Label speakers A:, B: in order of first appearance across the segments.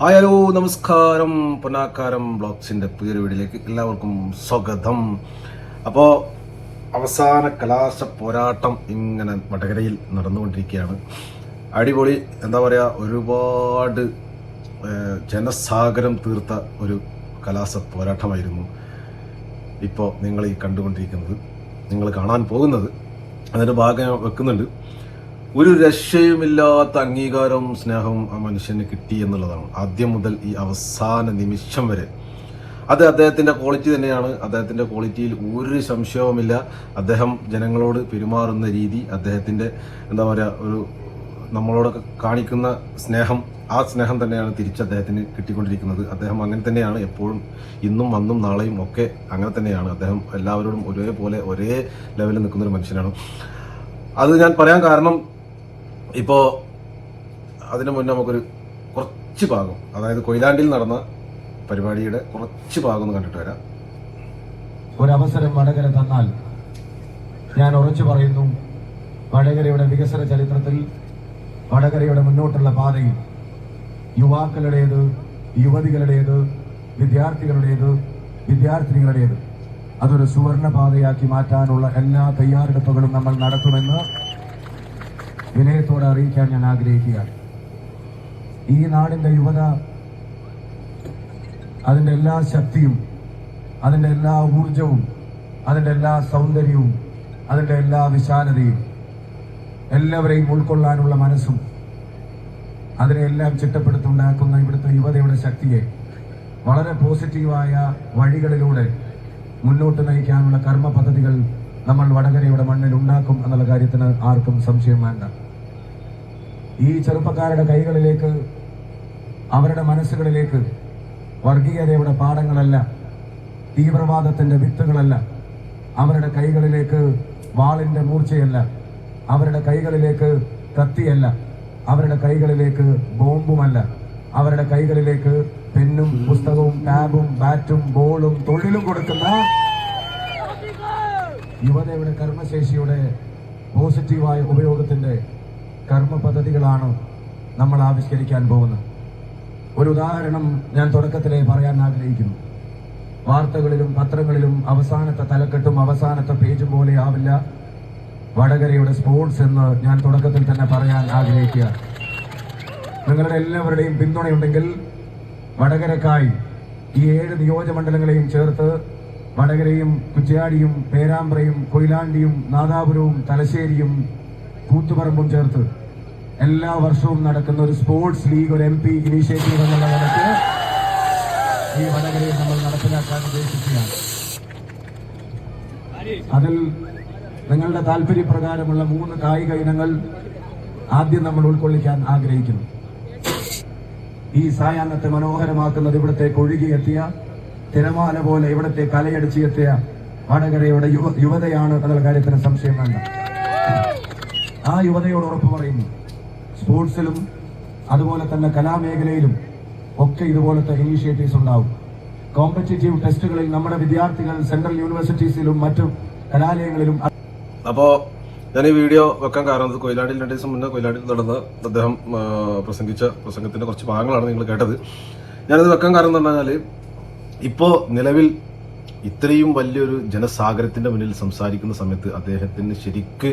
A: Hi hello നമസ്കാരം പൊന്നാക്കാരം ബ്ലോഗ്സിന്റെ പുതിയൊരു വീഡിയോയിലേക്ക് എല്ലാവർക്കും സ്വാഗതം. അപ്പോൾ അവസാന കലാശ പോരാട്ടം ഇങ്ങനെ വടകരയിൽ നടന്നുകൊണ്ടിരിക്കുകയാണ്. അടിപൊളി എന്താ പറയുക ഒരുപാട് ജനസാഗരം തീർത്ത ഒരു കലാശ പോരാട്ടമായിരുന്നു ഇപ്പോൾ നിങ്ങൾ ഈ കണ്ടുകൊണ്ടിരിക്കുന്നത് നിങ്ങൾ കാണാൻ പോകുന്നത്. അതിന്റെ ഭാഗം വെക്കുന്നുണ്ട്. ഒരു രക്ഷയുമില്ലാത്ത അംഗീകാരവും സ്നേഹവും ആ മനുഷ്യന് കിട്ടി എന്നുള്ളതാണ് ആദ്യം മുതൽ ഈ അവസാന നിമിഷം വരെ. അത് അദ്ദേഹത്തിന്റെ ക്വാളിറ്റി തന്നെയാണ്. അദ്ദേഹത്തിന്റെ ക്വാളിറ്റിയിൽ ഒരു സംശയവുമില്ല. അദ്ദേഹം ജനങ്ങളോട് പെരുമാറുന്ന രീതി അദ്ദേഹത്തിന്റെ എന്താ പറയുക ഒരു നമ്മളോടൊക്കെ കാണിക്കുന്ന സ്നേഹം ആ സ്നേഹം തന്നെയാണ് തിരിച്ച് അദ്ദേഹത്തിന് കിട്ടിക്കൊണ്ടിരിക്കുന്നത്. അദ്ദേഹം അങ്ങനെ തന്നെയാണ് എപ്പോഴും ഇന്നും അന്നും നാളെയും ഒക്കെ അങ്ങനെ തന്നെയാണ്. അദ്ദേഹം എല്ലാവരോടും ഒരേപോലെ ഒരേ ലെവലിൽ നിൽക്കുന്ന ഒരു മനുഷ്യനാണ്. അത് ഞാൻ പറയാൻ കാരണം ഇപ്പോൾ അതിനു മുന്നേ നമുക്കൊരു കുറച്ച് ഭാഗം അതായത് കൊയിലാണ്ടിൽ നടന്ന പരിപാടിയുടെ കുറച്ച് ഭാഗം കണ്ടിട്ട് വരാം.
B: ഒരവസരം വടകര തന്നാൽ ഞാൻ ഉറച്ചു പറയുന്നു വടകരയുടെ വികസന ചരിത്രത്തിൽ വടകരയുടെ മുന്നോട്ടുള്ള പാതയിൽ യുവാക്കളുടേത് യുവതികളുടേത് വിദ്യാർത്ഥികളുടേത് വിദ്യാർത്ഥിനികളുടേത് അതൊരു സുവർണ പാതയാക്കി മാറ്റാനുള്ള എല്ലാ തയ്യാറെടുപ്പുകളും നമ്മൾ നടത്തുമെന്ന് വിനയത്തോടെ അറിയിക്കാൻ ഞാൻ ആഗ്രഹിക്കുകയാണ്. ഈ നാടിന്റെ യുവത അതിന്റെ എല്ലാ ശക്തിയും അതിന്റെ എല്ലാ ഊർജവും അതിന്റെ എല്ലാ സൗന്ദര്യവും അതിന്റെ എല്ലാ വിശാലതയും എല്ലാവരെയും ഉൾക്കൊള്ളാനുള്ള മനസ്സും അതിനെല്ലാം ചിട്ടപ്പെടുത്തുണ്ടാക്കുന്ന ഇവിടുത്തെ യുവതയുടെ ശക്തിയെ വളരെ പോസിറ്റീവായ വഴികളിലൂടെ മുന്നോട്ട് നയിക്കാനുള്ള കർമ്മ പദ്ധതികൾ നമ്മൾ വടകരയുടെ മണ്ണിൽ ഉണ്ടാക്കും എന്നുള്ള കാര്യത്തിന് ആർക്കും സംശയം വേണ്ട. ഈ ചെറുപ്പക്കാരുടെ കൈകളിലേക്ക് അവരുടെ മനസ്സുകളിലേക്ക് വർഗീയതയുടെ പാഠങ്ങളല്ല തീവ്രവാദത്തിന്റെ വിത്തുകളല്ല അവരുടെ കൈകളിലേക്ക് വാളിന്റെ മൂർച്ചയല്ല അവരുടെ കൈകളിലേക്ക് കത്തിയല്ല അവരുടെ കൈകളിലേക്ക് ബോംബുമല്ല അവരുടെ കൈകളിലേക്ക് പെന്നും പുസ്തകവും ടാബും ബാറ്റും ബോളും തൊഴിലും കൊടുക്കുന്ന യുവതയുടെ കർമ്മശേഷിയുടെ പോസിറ്റീവായ ഉപയോഗത്തിന്റെ കർമ്മ പദ്ധതികളാണ് നമ്മൾ ആവിഷ്കരിക്കാൻ പോകുന്നത്. ഒരു ഉദാഹരണം ഞാൻ തുടക്കത്തിലേ പറയാൻ ആഗ്രഹിക്കുന്നു. വാർത്തകളിലും പത്രങ്ങളിലും അവസാനത്തെ തലക്കെട്ടും അവസാനത്തെ പേജും പോലെ ആവില്ല. വടകരയുടെ സ്പോർട്സ് എന്ന് ഞാൻ തുടക്കത്തിൽ തന്നെ പറയാൻ ആഗ്രഹിക്കുക. നിങ്ങളുടെ എല്ലാവരുടെയും പിന്തുണയുണ്ടെങ്കിൽ വടകരക്കായി ഈ ഏഴ് നിയോജകമണ്ഡലങ്ങളെയും ചേർത്ത് വടകരയും കുറ്റ്യാടിയും പേരാമ്പ്രയും കൊയിലാണ്ടിയും നാദാപുരവും തലശ്ശേരിയും കൂത്തുപറമ്പും ചേർത്ത് എല്ലാ വർഷവും നടക്കുന്ന ഒരു സ്പോർട്സ് ലീഗ് ഒരു എം പി ഇനീഷ്യേറ്റീവ് എന്നുള്ള നിലയ്ക്ക് ഈ വടകരയെ നമ്മൾ നടപ്പിലാക്കാൻ ഉദ്ദേശിക്കുകയാണ്. അതിൽ നിങ്ങളുടെ താല്പര്യപ്രകാരമുള്ള മൂന്ന് കായിക ഇനങ്ങൾ ആദ്യം നമ്മൾ ഉൾക്കൊള്ളിക്കാൻ ആഗ്രഹിക്കുന്നു. ഈ സായാഹ്നത്തെ മനോഹരമാക്കുന്നത് ഇവിടത്തേക്ക് ഒഴുകിയെത്തിയ തിരമാല പോലെ ഇവിടത്തെ കലയടിച്ചെത്തിയ വടകരയുടെ യുവ യുവതയാണ് എന്നുള്ള കാര്യത്തിന് സംശയം വേണ്ട. ആ യുവതയോട് ഉറപ്പ് പറയുന്നു. സ്പോർട്സിലും അതുപോലെ തന്നെ കലാമേഖലയിലും ഒക്കെ ഇതുപോലത്തെ ഇനീഷ്യേറ്റീവ്സ് ഉണ്ടാവും. കോമ്പറ്റേറ്റീവ് ടെസ്റ്റുകളിൽ നമ്മുടെ വിദ്യാർത്ഥികൾ സെൻട്രൽ യൂണിവേഴ്സിറ്റീസിലും മറ്റു കലാലയങ്ങളിലും
A: അപ്പോൾ ഞാൻ ഈ വീഡിയോ വെക്കാൻ കാരണം ഇത് കൊയിലാണ്ടിൽ രണ്ട് ദിവസം മുന്നേ കൊയിലാണ്ടിൽ നടന്ന അദ്ദേഹം പ്രസംഗിച്ച പ്രസംഗത്തിന്റെ കുറച്ച് ഭാഗങ്ങളാണ് നിങ്ങൾ കേട്ടത്. ഞാനത് വെക്കാൻ കാരണം എന്ന് പറഞ്ഞാൽ ഇപ്പോൾ നിലവിൽ ഇത്രയും വലിയൊരു ജനസാഗരത്തിന്റെ മുന്നിൽ സംസാരിക്കുന്ന സമയത്ത് അദ്ദേഹത്തിന് ശരിക്ക്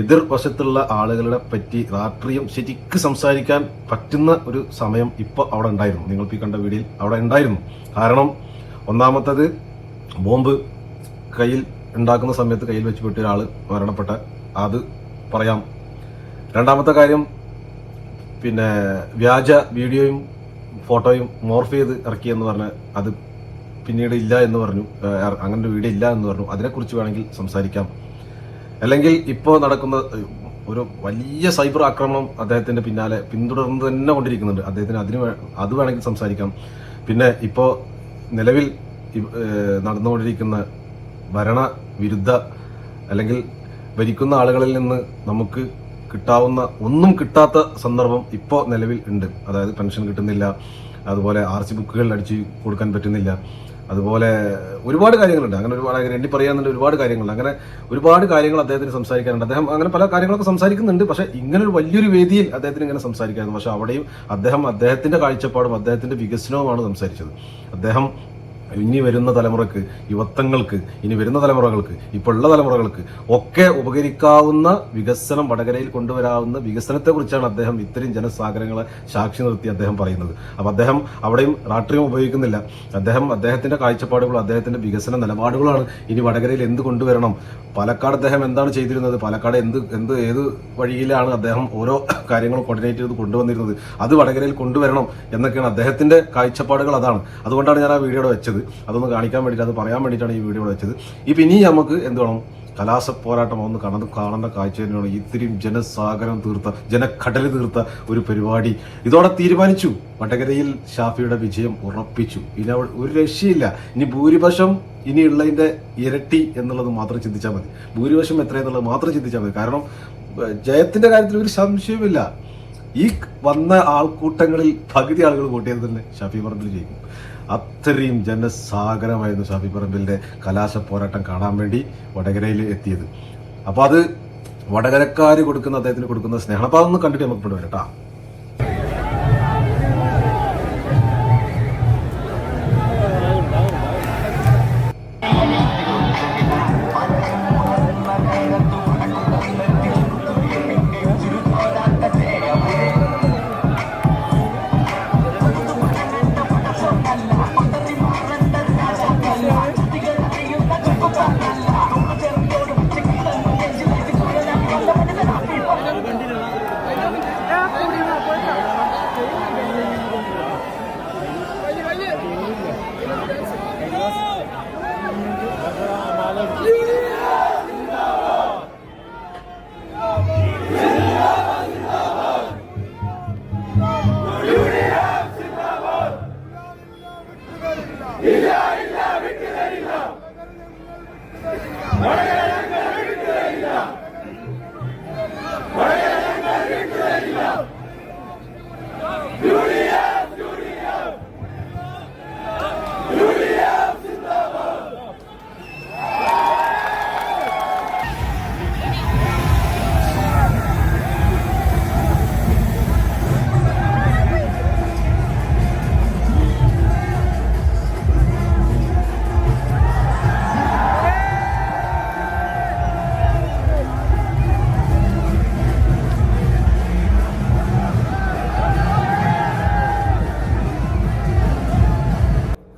A: എതിർവശത്തുള്ള ആളുകളെ പറ്റി രാഷ്ട്രീയം ശരിക്ക് സംസാരിക്കാൻ പറ്റുന്ന ഒരു സമയം ഇപ്പോൾ അവിടെ ഉണ്ടായിരുന്നു. നിങ്ങൾക്ക് ഈ കണ്ട വീഡിയോയിൽ അവിടെ ഉണ്ടായിരുന്നു. കാരണം ഒന്നാമത്തത് ബോംബ് കയ്യിൽ ഉണ്ടാക്കുന്ന സമയത്ത് കയ്യിൽ വെച്ച് പെട്ട ഒരാൾ മരണപ്പെട്ട അത് പറയാം. രണ്ടാമത്തെ കാര്യം പിന്നെ വ്യാജ വീഡിയോയും ഫോട്ടോയും മോർഫ് ചെയ്ത് ഇറക്കിയെന്ന് പറഞ്ഞ് അത് പിന്നീട് ഇല്ല എന്ന് പറഞ്ഞു അങ്ങനെ ഒരു വീഡിയോ ഇല്ല എന്ന് പറഞ്ഞു. അതിനെക്കുറിച്ച് വേണമെങ്കിൽ സംസാരിക്കാം. അല്ലെങ്കിൽ ഇപ്പോൾ നടക്കുന്ന ഒരു വലിയ സൈബർ ആക്രമണം അദ്ദേഹത്തിന്റെ പിന്നാലെ പിന്തുടർന്ന് തന്നെ കൊണ്ടിരിക്കുന്നുണ്ട്. അദ്ദേഹത്തിന് അതിന് അത് വേണമെങ്കിൽ സംസാരിക്കാം. പിന്നെ ഇപ്പോൾ നിലവിൽ നടന്നുകൊണ്ടിരിക്കുന്ന ഭരണ ഭരണവിരുദ്ധ അല്ലെങ്കിൽ ഭരിക്കുന്ന ആളുകളിൽ നിന്ന് നമുക്ക് കിട്ടാവുന്ന ഒന്നും കിട്ടാത്ത സന്ദർഭം ഇപ്പോൾ നിലവിൽ ഉണ്ട്. അതായത് പെൻഷൻ കിട്ടുന്നില്ല അതുപോലെ ആർ സി ബുക്കുകൾ അടിച്ച് കൊടുക്കാൻ പറ്റുന്നില്ല അതുപോലെ ഒരുപാട് കാര്യങ്ങളുണ്ട്. അങ്ങനെ ഒരുപാട് അങ്ങനെ എണ്ണി പറയാന്നുണ്ട് ഒരുപാട് കാര്യങ്ങളുണ്ട്. അങ്ങനെ ഒരുപാട് കാര്യങ്ങൾ അദ്ദേഹത്തിന് സംസാരിക്കാനുണ്ട്. അദ്ദേഹം അങ്ങനെ പല കാര്യങ്ങളൊക്കെ സംസാരിക്കുന്നുണ്ട്. പക്ഷേ ഇങ്ങനെ ഒരു വലിയൊരു വേദിയിൽ അദ്ദേഹത്തിന് ഇങ്ങനെ സംസാരിക്കാറുണ്ട് പക്ഷേ അവിടെയും അദ്ദേഹം അദ്ദേഹത്തിന്റെ കാഴ്ചപ്പാടും അദ്ദേഹത്തിന്റെ വികസനവുമാണ് സംസാരിച്ചത്. അദ്ദേഹം ഇനി വരുന്ന തലമുറയ്ക്ക് യുവത്വങ്ങൾക്ക് ഇനി വരുന്ന തലമുറകൾക്ക് ഇപ്പോൾ ഉള്ള തലമുറകൾക്ക് ഒക്കെ ഉപകരിക്കാവുന്ന വികസനം വടകരയിൽ കൊണ്ടുവരാവുന്ന വികസനത്തെക്കുറിച്ചാണ് അദ്ദേഹം ഇത്രയും ജനസാഗരങ്ങളെ സാക്ഷി നിർത്തി അദ്ദേഹം പറയുന്നത്. അപ്പോൾ അദ്ദേഹം അവിടെയും രാഷ്ട്രീയം ഉപയോഗിക്കുന്നില്ല. അദ്ദേഹം അദ്ദേഹത്തിന്റെ കാഴ്ചപ്പാടുകളും അദ്ദേഹത്തിന്റെ വികസന നിലപാടുകളാണ് ഇനി വടകരയിൽ എന്ത് കൊണ്ടുവരണം. പാലക്കാട് അദ്ദേഹം എന്താണ് ചെയ്തിരുന്നത്? പാലക്കാട് എന്ത് എന്ത് ഏത് വഴിയിലാണ് അദ്ദേഹം ഓരോ കാര്യങ്ങളും കോർഡിനേറ്റ് ചെയ്ത് കൊണ്ടുവന്നിരുന്നത്? അത് വടകരയിൽ കൊണ്ടുവരണം എന്നൊക്കെയാണ് അദ്ദേഹത്തിന്റെ കാഴ്ചപ്പാടുകൾ അതാണ്. അതുകൊണ്ടാണ് ഞാൻ ആ വീഡിയോ വെച്ചത്. അതൊന്ന് കാണിക്കാൻ വേണ്ടിയിട്ട് അത് പറയാൻ വേണ്ടിയിട്ടാണ് ഈ വീഡിയോ വെച്ചത്. ഇപ്പം ഇനി നമുക്ക് എന്ത് വേണം? കലാസ പോരാട്ടം ഒന്ന് കാണുന്ന കാണേണ്ട കാഴ്ച തന്നെയാണ് ഇത്രയും ജനസാഗരം തീർത്ത ജനക്കടൽ തീർത്ത ഒരു പരിപാടി. ഇതോടെ തീരുമാനിച്ചു. വടകരയിൽ ഷാഫിയുടെ വിജയം ഉറപ്പിച്ചു. ഇനി അവിടെ ഒരു രക്ഷയില്ല. ഇനി ഭൂരിപക്ഷം ഇനിയുള്ളതിന്റെ ഇരട്ടി എന്നുള്ളത് മാത്രം ചിന്തിച്ചാൽ മതി. ഭൂരിപക്ഷം എത്രയെന്നുള്ളത് മാത്രം ചിന്തിച്ചാൽ മതി. കാരണം ജയത്തിന്റെ കാര്യത്തിൽ ഒരു സംശയവുമില്ല. ഈ വന്ന ആൾക്കൂട്ടങ്ങളിൽ പകുതി ആളുകൾ വോട്ട് തന്നെ ഷാഫി പറമ്പിൽ ജയിക്കും. അത്രയും ജനസാഗരമായിരുന്നു ഷാഫി പറമ്പിലിന്റെ കലാശ പോരാട്ടം കാണാൻ വേണ്ടി വടകരയിൽ എത്തിയത്. അപ്പോൾ അത് വടകരക്കാർ കൊടുക്കുന്ന അദ്ദേഹത്തിന് കൊടുക്കുന്ന സ്നേഹം. അപ്പോൾ അതൊന്ന് കണ്ടിട്ട് നമുക്ക് ഇവിടെ வணக்கம்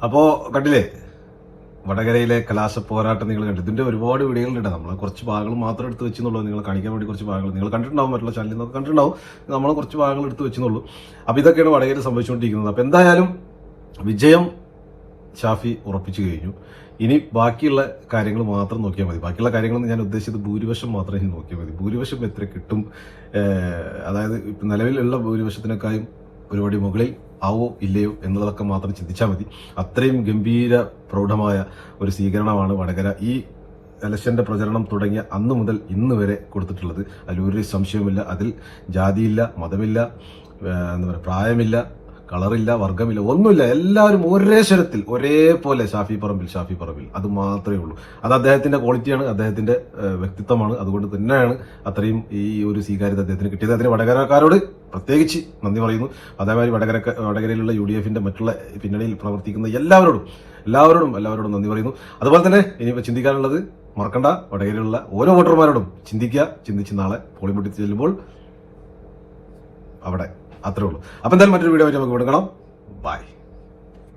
A: അപ്പോ കണ്ടില്ലേ? വടകരയിലെ കലാശ പോരാട്ടം നിങ്ങൾ കണ്ടു ഇതിന്റെ ഒരുപാട് വീഡിയോകളുണ്ട് നമ്മൾ കുറച്ച് ഭാഗങ്ങൾ മാത്രം എടുത്ത് വെച്ചെന്നുള്ളൂ. നിങ്ങൾ കാണിക്കാൻ വേണ്ടി കുറച്ച് ഭാഗങ്ങൾ. നിങ്ങൾ കണ്ടിട്ടുണ്ടാവും മറ്റുള്ള ചാനലിൽ നിന്നൊക്കെ കണ്ടിട്ടുണ്ടാവും. നമ്മൾ കുറച്ച് ഭാഗങ്ങൾ എടുത്ത് വെച്ചെന്നുള്ളൂ. അപ്പോൾ ഇതൊക്കെയാണ് വടകരയിൽ സംഭവിച്ചുകൊണ്ടിരിക്കുന്നത്. അപ്പോൾ എന്തായാലും വിജയം ഷാഫി ഉറപ്പിച്ചു കഴിഞ്ഞു. ഇനി ബാക്കിയുള്ള കാര്യങ്ങൾ മാത്രം നോക്കിയാൽ മതി. ബാക്കിയുള്ള കാര്യങ്ങൾ ഞാൻ ഉദ്ദേശിച്ചത് ഭൂരിപക്ഷം മാത്രം ഇനി നോക്കിയാൽ മതി. ഭൂരിപക്ഷം എത്ര കിട്ടും? അതായത് നിലവിലുള്ള ഭൂരിപക്ഷത്തിനേക്കാളും ഒരുപാട് മുകളിൽ ആവോ ഇല്ലയോ എന്നുള്ളതൊക്കെ മാത്രം ചിന്തിച്ചാൽ മതി. അത്രയും ഗംഭീര പ്രൗഢമായ ഒരു സ്വീകരണമാണ് വടകര. ഈ ഇലക്ഷന്റെ പ്രചരണം തുടങ്ങിയ അന്ന് മുതൽ ഇന്ന് വരെ കൊടുത്തിട്ടുള്ളത്. അതിലൊരു സംശയവുമില്ല. അതിൽ ജാതിയില്ല മതമില്ല എന്താ പറയുക പ്രായമില്ല കളറില്ല വർഗമില്ല ഒന്നുമില്ല. എല്ലാവരും ഒരേ സ്വരത്തിൽ ഒരേപോലെ ഷാഫി പറമ്പിൽ ഷാഫി പറമ്പിൽ. അത് മാത്രമേ ഉള്ളൂ. അത് അദ്ദേഹത്തിന്റെ ക്വാളിറ്റിയാണ് അദ്ദേഹത്തിന്റെ വ്യക്തിത്വമാണ്. അതുകൊണ്ട് തന്നെയാണ് അത്രയും ഈ ഒരു സ്വീകാര്യത അദ്ദേഹത്തിന് കിട്ടിയത്. അതിന് വടകരക്കാരോട് പ്രത്യേകിച്ച് നന്ദി പറയുന്നു. അതേമാതിരി വടകര വടകരയിലുള്ള യു ഡി എഫിന്റെ മറ്റുള്ള പിന്നണിയിൽ പ്രവർത്തിക്കുന്ന എല്ലാവരോടും എല്ലാവരോടും എല്ലാവരോടും നന്ദി പറയുന്നു. അതുപോലെ തന്നെ ഇനിയിപ്പോൾ ചിന്തിക്കാനുള്ളത് മറക്കണ്ട. വടകരയിലുള്ള ഓരോ വോട്ടർമാരോടും ചിന്തിക്കുക ചിന്തിച്ച് നാളെ പോളിംഗ് ചെല്ലുമ്പോൾ അവിടെ അത്രേ ഉള്ളൂ. അപ്പം എന്തായാലും മറ്റൊരു വീഡിയോ ആയിട്ട് നമുക്ക് കൊടുക്കണം ബൈ